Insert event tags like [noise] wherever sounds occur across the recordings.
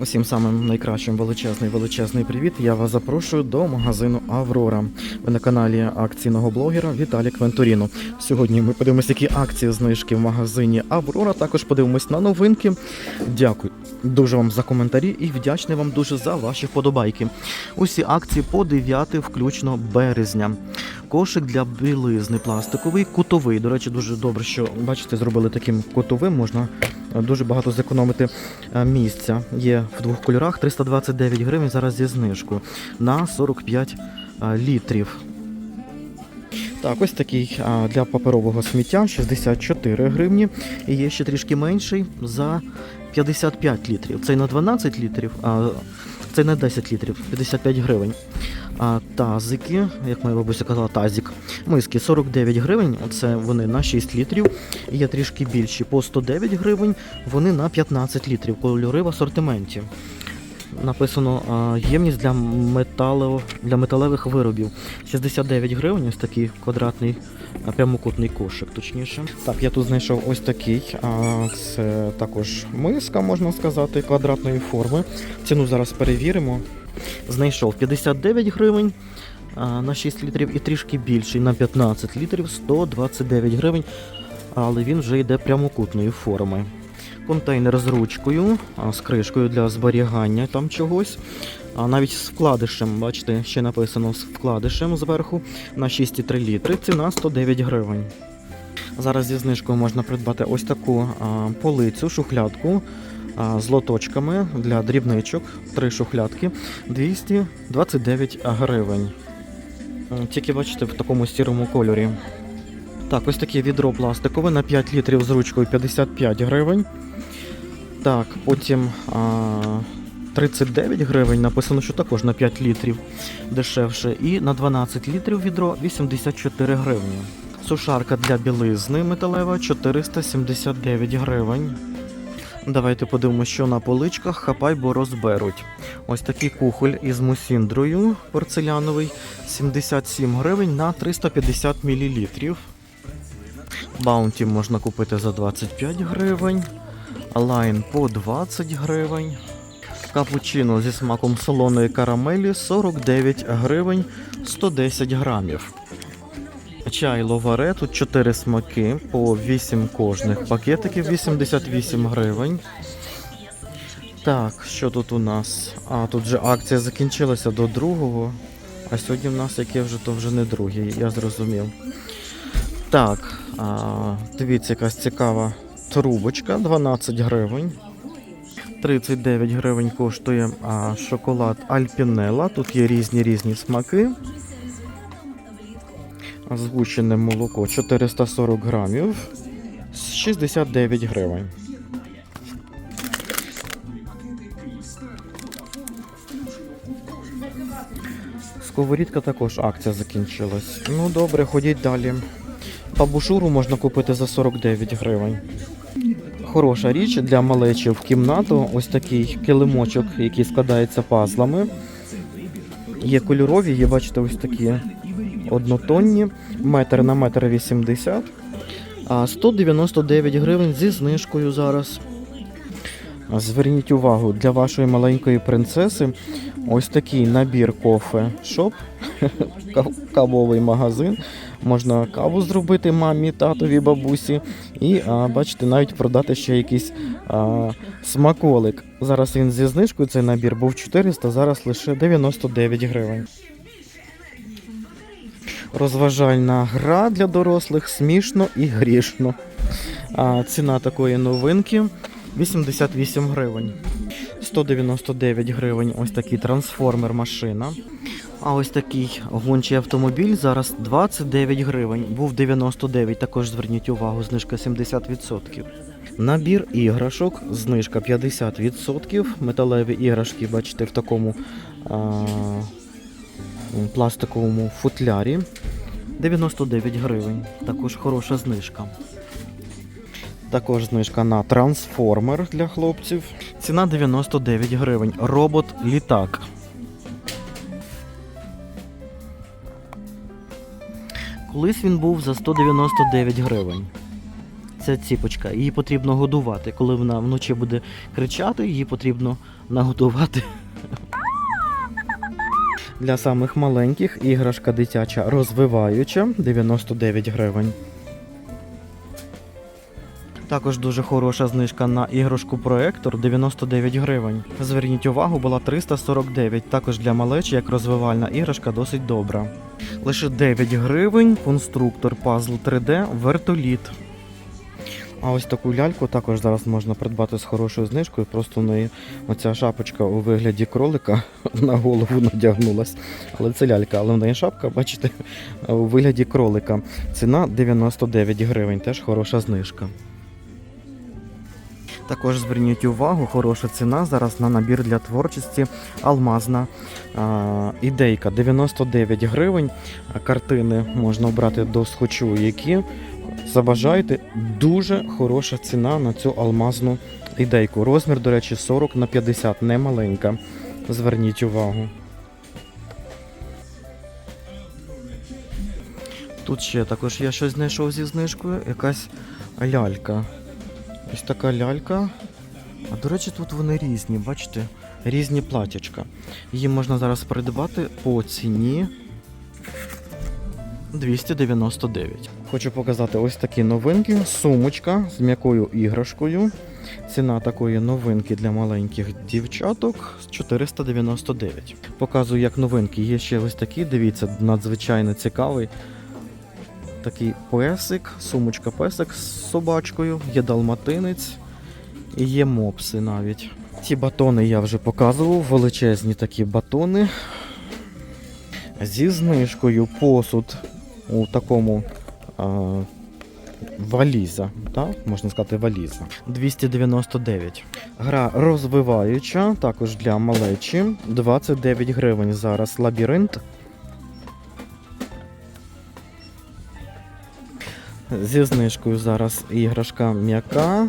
Усім самим найкращим величезний величезний привіт. Я вас запрошую до магазину Аврора. Ви на каналі акційного блогера Віталія Квентуріно. Сьогодні ми подивимося, які акції знижки в магазині Аврора. Також подивимось на новинки. Дякую дуже вам за коментарі і вдячний вам дуже за ваші вподобайки. Усі акції по 9 включно березня. Кошик для білизни пластиковий, кутовий. До речі, дуже добре, що бачите, зробили таким кутовим. Можна дуже багато зекономити е, місця. Є в двох кольорах 329 гривень зараз зі знижкою на 45 е, літрів. Так, ось такий для паперового сміття 64 гривні. І є ще трішки менший за 55 літрів. Цей на 12 літрів, а цей на 10 літрів, 55 гривень. А тазики, як моя бабуся казала, тазик. Миски 49 гривень, це вони на 6 літрів. Є трішки більші. По 109 гривень вони на 15 літрів. Кольори в асортименті. Написано ємність для металу, для металевих виробів. 69 гривень, ось такий квадратний прямокутний кошик, точніше. Так, я тут знайшов ось такий. А, це також миска, можна сказати, квадратної форми. Ціну зараз перевіримо. Знайшов 59 гривень на 6 літрів і трішки більший на 15 літрів 129 гривень, але він вже йде прямокутної форми. Контейнер з ручкою, з кришкою для зберігання там чогось. А навіть з вкладишем, бачите, ще написано з вкладишем зверху на 6,3 літри. Ціна 109 гривень. Зараз зі знижкою можна придбати ось таку полицю, шухлядку з лоточками для дрібничок. Три шухлядки 229 гривень. Тільки бачите в такому сірому кольорі. Так, ось таке відро пластикове на 5 літрів з ручкою 55 гривень. Так, потім а, 39 гривень. Написано, що також на 5 літрів дешевше. І на 12 літрів відро 84 гривні. Сушарка для білизни металева 479 гривень. Давайте подивимося, що на поличках хапай, бо розберуть. Ось такий кухоль із мусіндрою порцеляновий 77 гривень на 350 мл. Баунті можна купити за 25 гривень. Лайн по 20 гривень. Капучино зі смаком солоної карамелі 49 гривень 110 грамів. Чай ловаре, тут 4 смаки по 8 кожних пакетиків 88 гривень. Так, що тут у нас? А, тут же акція закінчилася до другого. А сьогодні в нас яке вже то вже не другий, я зрозумів. Так, а, дивіться, якась цікава трубочка, 12 гривень. 39 гривень коштує а, шоколад Альпінела. Тут є різні різні смаки. Згущене молоко 440 грамів. 69 гривень. Сковорідка також акція закінчилась. Ну добре, ходіть далі. Бабушуру можна купити за 49 гривень. Хороша річ для малечі в кімнату. Ось такий килимочок, який складається пазлами. Є кольорові, є, бачите, ось такі однотонні, метр на метр 80. А 199 гривень зі знижкою зараз. Зверніть увагу, для вашої маленької принцеси ось такий набір кофе шоп, [laughs] кавовий магазин. Можна каву зробити мамі, татові, бабусі. І а, бачите, навіть продати ще якийсь а, смаколик. Зараз він зі знижкою цей набір був 400, зараз лише 99 гривень. Розважальна гра для дорослих смішно і грішно. А, ціна такої новинки 88 гривень. 199 гривень ось такий трансформер машина. А ось такий гончий автомобіль зараз 29 гривень. Був 99, також зверніть увагу, знижка 70%. Набір іграшок, знижка 50%. Металеві іграшки, бачите, в такому а, пластиковому футлярі. 99 гривень. Також хороша знижка. Також знижка на трансформер для хлопців. Ціна 99 гривень. Робот-літак. Колись він був за 199 гривень. ця ціпочка. Її потрібно годувати. Коли вона вночі буде кричати, її потрібно нагодувати. Для самих маленьких іграшка дитяча розвиваюча 99 гривень. Також дуже хороша знижка на іграшку проектор 99 гривень. Зверніть увагу, була 349. Також для малечі як розвивальна іграшка досить добра. Лише 9 гривень конструктор пазл 3D вертоліт. А ось таку ляльку також зараз можна придбати з хорошою знижкою. Просто в неї оця шапочка у вигляді кролика [laughs] на голову надягнулась. Але це лялька, але в неї шапка, бачите, у вигляді кролика. Ціна 99 гривень, теж хороша знижка. Також зверніть увагу, хороша ціна зараз на набір для творчості алмазна а, ідейка 99 гривень. Картини можна обрати до схочу, які забажаєте. Дуже хороша ціна на цю алмазну ідейку. Розмір, до речі, 40 на 50, не маленька. Зверніть увагу. Тут ще також я щось знайшов зі знижкою, якась лялька. Ось така лялька. А до речі, тут вони різні, бачите? Різні платячка. Її можна зараз придбати по ціні 299. Хочу показати ось такі новинки. Сумочка з м'якою іграшкою. Ціна такої новинки для маленьких дівчаток 499. Показую, як новинки. Є ще ось такі, дивіться, надзвичайно цікавий. Такий песик, сумочка песик з собачкою, є далматинець і є мопси навіть. Ці батони я вже показував, величезні такі батони. Зі знижкою посуд у такому валіза, так? можна сказати, валіза. 299. Гра розвиваюча, також для малечі. 29 гривень зараз лабіринт. Зі знижкою зараз іграшка м'яка.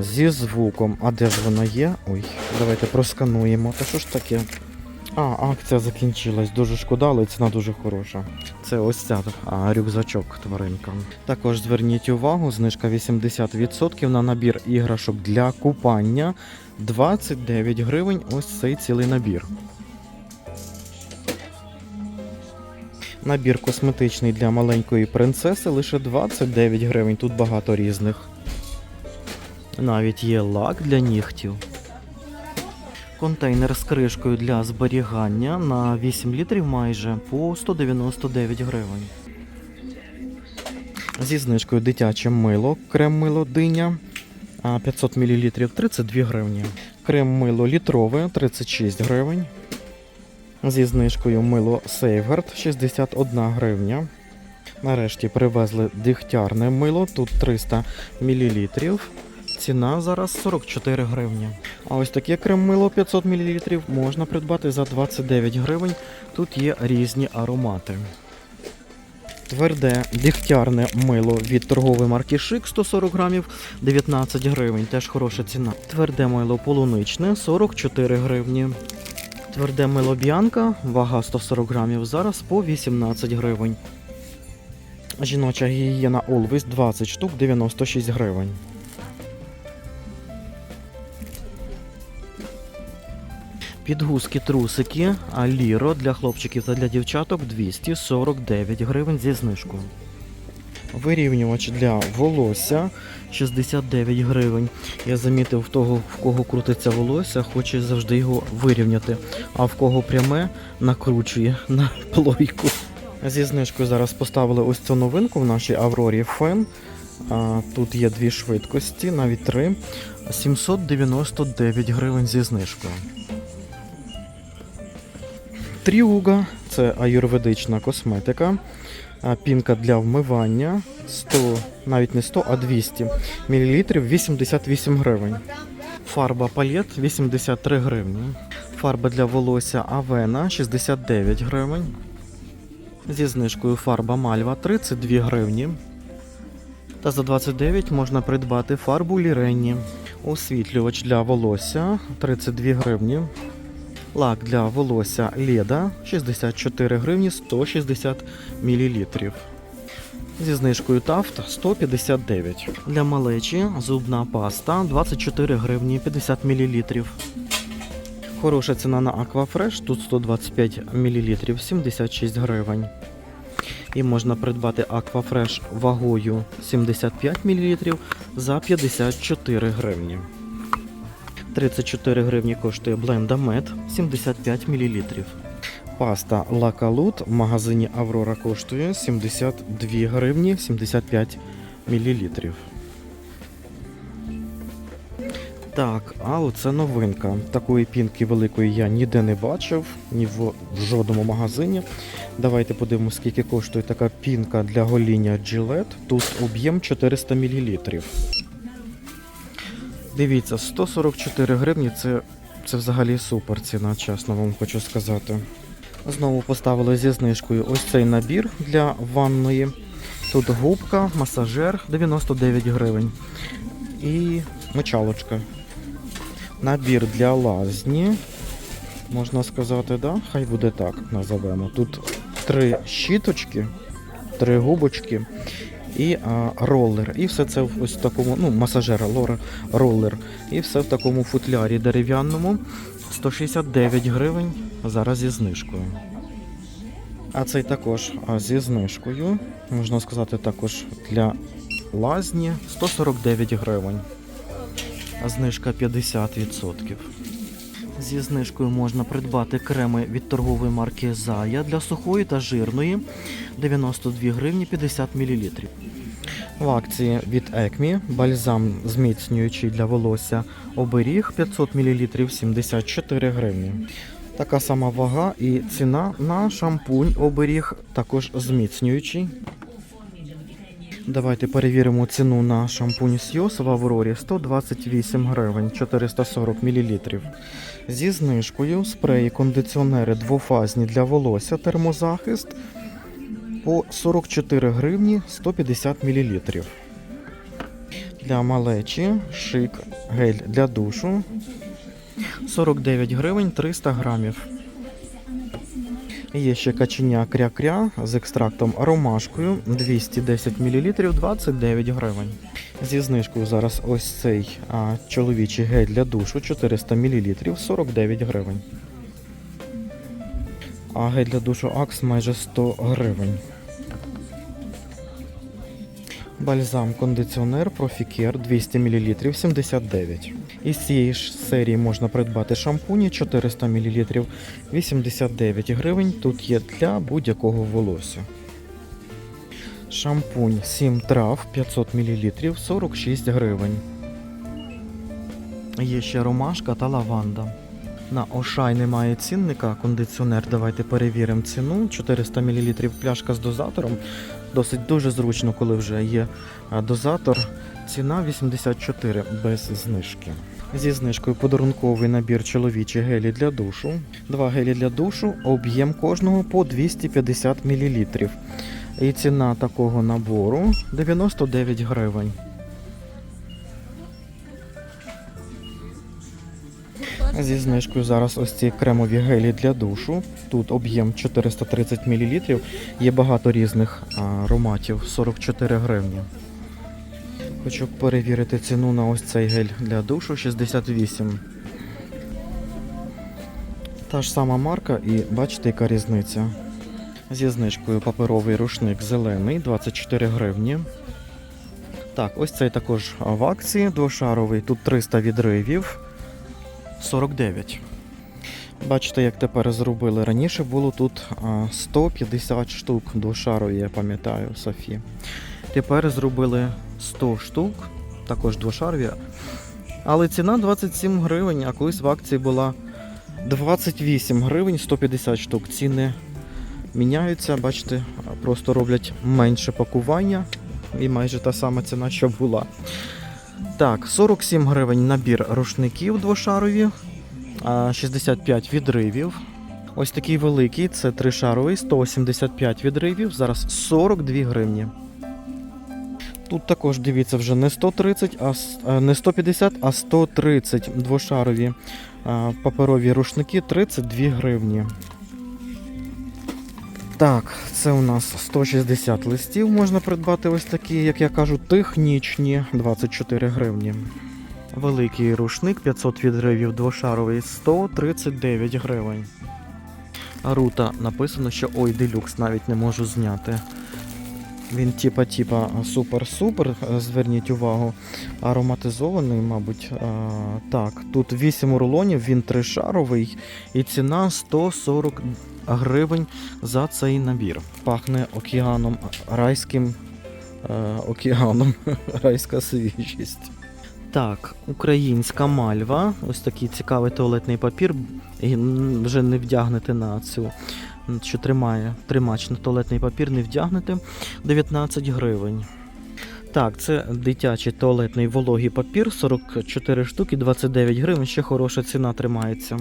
Зі звуком. А де ж вона є? Ой, давайте проскануємо. Та що ж таке? А, акція закінчилась. Дуже шкода, але ціна дуже хороша. Це ось ця а, рюкзачок тваринка. Також зверніть увагу, знижка 80% на набір іграшок для купання. 29 гривень ось цей цілий набір. Набір косметичний для маленької принцеси лише 29 гривень. Тут багато різних. Навіть є лак для нігтів. Контейнер з кришкою для зберігання на 8 літрів майже по 199 гривень. Зі знижкою дитяче мило, крем-мило диня 500 мл 32 гривні. Крем-мило літрове 36 гривень. Зі знижкою мило Сейфгард 61 гривня. Нарешті привезли дихтярне мило, тут 300 мл. Ціна зараз 44 гривні. А ось таке крем-мило 500 мл можна придбати за 29 гривень. Тут є різні аромати. Тверде дігтярне мило від торгової марки Шик 140 грамів 19 гривень. Теж хороша ціна. Тверде мило полуничне 44 гривні. Тверде мило Б'янка, вага 140 грамів, зараз по 18 гривень. Жіноча гігієна Always 20 штук 96 гривень. Підгузки трусики, а ліро для хлопчиків та для дівчаток 249 гривень зі знижкою. Вирівнювач для волосся 69 гривень. Я замітив в того, в кого крутиться волосся, хоче завжди його вирівняти. А в кого пряме накручує на плойку. Зі знижкою зараз поставили ось цю новинку в нашій Аврорі Фен. Тут є дві швидкості, навіть три. 799 гривень зі знижкою. Тріуга це аюрведична косметика. Пінка для вмивання 100, навіть не 100, а 200 мл 88 гривень. Фарба палет 83 гривні. Фарба для волосся Авена 69 гривень. Зі знижкою фарба Мальва 32 гривні. Та за 29 можна придбати фарбу Ліренні. Освітлювач для волосся 32 гривні. Лак для волосся Леда 64 гривні 160 мл. Зі знижкою Тафт 159. Для малечі зубна паста 24 гривні 50 мл. Хороша ціна на Aquafresh, тут 125 мл 76 гривень. І можна придбати Aquafresh вагою 75 мл за 54 гривні. 34 гривні коштує бленда мед 75 мл. Паста Лакалут в магазині Аврора коштує 72 гривні 75 мл. Так, а оце новинка. Такої пінки великої я ніде не бачив, ні в жодному магазині. Давайте подивимося, скільки коштує така пінка для гоління Gillette. Тут об'єм 400 мл. Дивіться, 144 гривні це, це взагалі супер ціна, чесно вам хочу сказати. Знову поставили зі знижкою ось цей набір для ванної. Тут губка, масажер 99 гривень. І мочалочка. Набір для лазні. Можна сказати, да? Хай буде так, назовемо. Тут три щіточки, три губочки і а, ролер. І все це в ось такому, ну, масажера, лора, ролер. І все в такому футлярі дерев'яному. 169 гривень зараз зі знижкою. А цей також зі знижкою. Можна сказати, також для лазні 149 гривень. А знижка 50%. Зі знижкою можна придбати креми від торгової марки Зая для сухої та жирної 92 гривні 50 мл. В акції від Екмі бальзам зміцнюючий для волосся оберіг 500 мл 74 гривні. Така сама вага і ціна на шампунь оберіг також зміцнюючий. Давайте перевіримо ціну на шампунь Сйос в Аврорі 128 гривень 440 мл. Зі знижкою спреї кондиціонери двофазні для волосся термозахист по 44 гривні 150 мл. Для малечі шик гель для душу 49 гривень 300 грамів. Є ще каченя кря-кря з екстрактом ромашкою 210 мл 29 гривень. Зі знижкою зараз ось цей а, чоловічий гель для душу 400 мл 49 гривень. А гель для душу Акс майже 100 гривень. Бальзам кондиціонер Профікер 200 мл 79. Із цієї ж серії можна придбати шампуні 400 мл 89 гривень. Тут є для будь-якого волосся. Шампунь 7 трав 500 мл 46 гривень. Є ще ромашка та лаванда. На Ошай немає цінника, кондиціонер. Давайте перевіримо ціну. 400 мл пляшка з дозатором. Досить дуже зручно, коли вже є дозатор. Ціна 84 без знижки. Зі знижкою подарунковий набір чоловічі гелі для душу. Два гелі для душу, об'єм кожного по 250 мл. І ціна такого набору 99 гривень. Зі знижкою зараз ось ці кремові гелі для душу. Тут об'єм 430 мл. Є багато різних ароматів 44 гривні. Хочу перевірити ціну на ось цей гель для душу 68. Та ж сама марка і бачите, яка різниця. Зі знижкою паперовий рушник зелений 24 гривні. Так, ось цей також в акції двошаровий. Тут 300 відривів. 49. Бачите, як тепер зробили. Раніше було тут 150 штук двошарові, я пам'ятаю, Софі. Тепер зробили 100 штук, також двошарові. Але ціна 27 гривень, а колись в акції була 28 гривень 150 штук. Ціни міняються, бачите, просто роблять менше пакування і майже та сама ціна, що була. Так, 47 гривень набір рушників двошарові, 65 відривів. Ось такий великий, це тришаровий, 185 відривів, зараз 42 гривні. Тут також дивіться вже не 130, а е, не 150, а 130 двошарові паперові рушники 32 гривні. Так, це у нас 160 листів можна придбати ось такі, як я кажу, технічні 24 гривні. Великий рушник 500 відривів двошаровий 139 гривень. Рута написано, що ой, делюкс навіть не можу зняти. Він типа типа супер-супер, зверніть увагу. Ароматизований, мабуть. А, так, тут 8 рулонів, він тришаровий і ціна 140 гривень за цей набір. Пахне океаном, райським е, океаном, [laughs] райська свіжість. Так, українська мальва. Ось такий цікавий туалетний папір. І вже не вдягнете на цю, що тримає тримач на туалетний папір, не вдягнете. 19 гривень. Так, це дитячий туалетний вологий папір, 44 штуки, 29 гривень, ще хороша ціна тримається.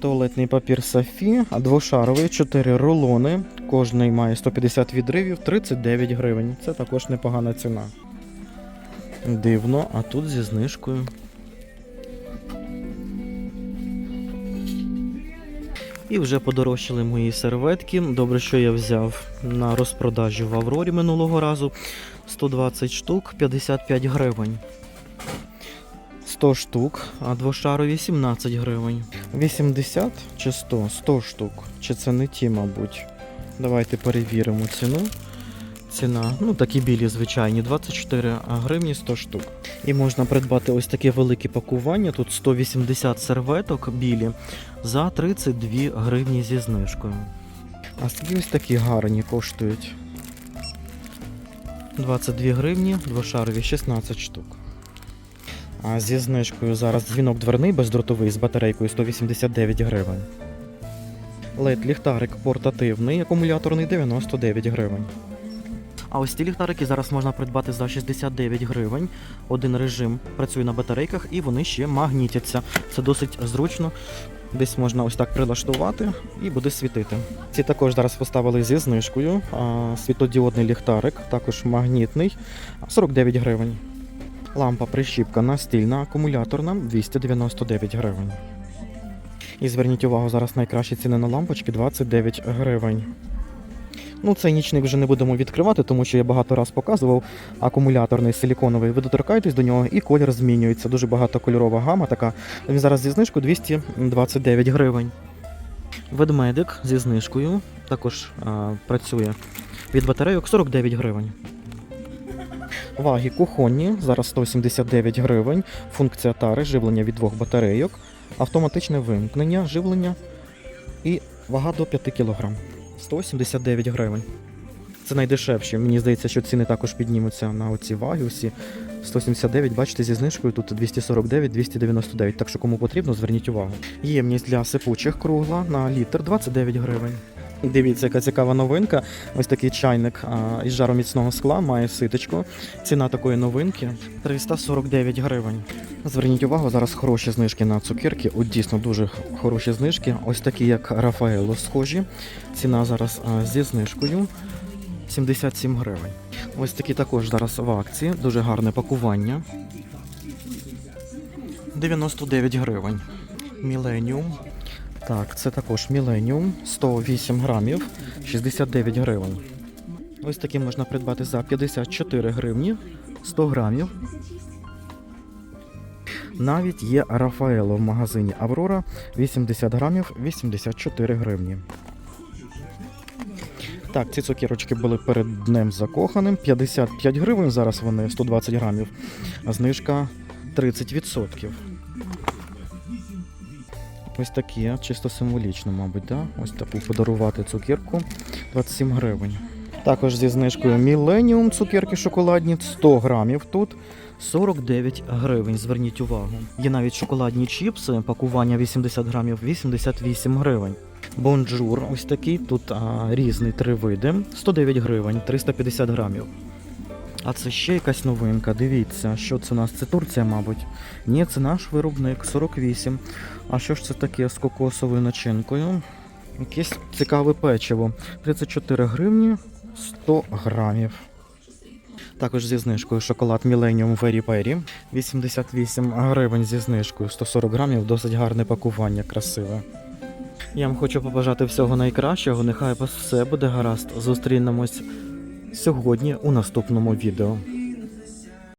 Туалетний папір Сафі, двошаровий, 4 рулони. Кожний має 150 відривів, 39 гривень. Це також непогана ціна. Дивно, а тут зі знижкою. І вже подорожчали мої серветки. Добре, що я взяв на розпродажі в Аврорі минулого разу. 120 штук, 55 гривень. 100 штук, а двошарові 17 гривень. 80 чи 100? 100 штук. Чи це не ті, мабуть? Давайте перевіримо ціну. Ціна, ну такі білі звичайні, 24 гривні 100 штук. І можна придбати ось таке велике пакування. Тут 180 серветок білі за 32 гривні зі знижкою. А скільки ось такі гарні коштують? 22 гривні, двошарові 16 штук. А зі знижкою зараз дзвінок дверний бездротовий з батарейкою 189 гривень. LED ліхтарик портативний, акумуляторний 99 гривень. А ось ці ліхтарики зараз можна придбати за 69 гривень. Один режим працює на батарейках і вони ще магнітяться. Це досить зручно. Десь можна ось так прилаштувати і буде світити. Ці також зараз поставили зі знижкою. А, світлодіодний ліхтарик, також магнітний, 49 гривень. Лампа прищіпка настільна, акумуляторна 299 гривень. І зверніть увагу, зараз найкращі ціни на лампочки 29 гривень. Ну, цей нічник вже не будемо відкривати, тому що я багато раз показував. Акумуляторний силіконовий. Ви доторкаєтесь до нього і колір змінюється. Дуже багатокольорова гама така. Він зараз зі знижкою 229 гривень. Ведмедик зі знижкою також а, працює від батарейок 49 гривень. Ваги кухонні, зараз 179 гривень. Функція тари, живлення від двох батарейок, автоматичне вимкнення, живлення і вага до 5 кг. 179 гривень. Це найдешевші. Мені здається, що ціни також піднімуться на оці ваги. Усі 179, бачите, зі знижкою тут 249, 299. Так що кому потрібно, зверніть увагу. Ємність для сипучих кругла на літр 29 гривень. Дивіться, яка цікава новинка. Ось такий чайник а, із жароміцного скла має ситочку. Ціна такої новинки 349 гривень. Зверніть увагу, зараз хороші знижки на цукерки. От дійсно дуже хороші знижки. Ось такі, як Рафаело, схожі. Ціна зараз а, зі знижкою 77 гривень. Ось такі також зараз в акції. Дуже гарне пакування. 99 гривень. Міленіум. Так, це також Міленіум 108 грамів, 69 гривень. Ось такі можна придбати за 54 гривні, 100 грамів. Навіть є Рафаело в магазині Аврора 80 грамів, 84 гривні. Так, ці цукерочки були перед днем закоханим. 55 гривень, зараз вони 120 грамів, а знижка 30%. Ось такі, чисто символічно, мабуть, да? Ось таку подарувати цукерку 27 гривень. Також зі знижкою Millennium цукерки шоколадні 100 грамів тут 49 гривень. Зверніть увагу. Є навіть шоколадні чіпси, пакування 80 грамів 88 гривень. Бонжур, ось такий, тут а, різний три види, 109 гривень, 350 грамів. А це ще якась новинка. Дивіться, що це у нас? Це Турція, мабуть. Ні, це наш виробник 48. А що ж це таке з кокосовою начинкою? Якесь цікаве печиво. 34 гривні 100 грамів. Також зі знижкою шоколад Millennium Very Berry. 88 гривень зі знижкою 140 грамів. Досить гарне пакування, красиве. Я вам хочу побажати всього найкращого. Нехай вас все буде гаразд. Зустрінемось сьогодні у наступному відео.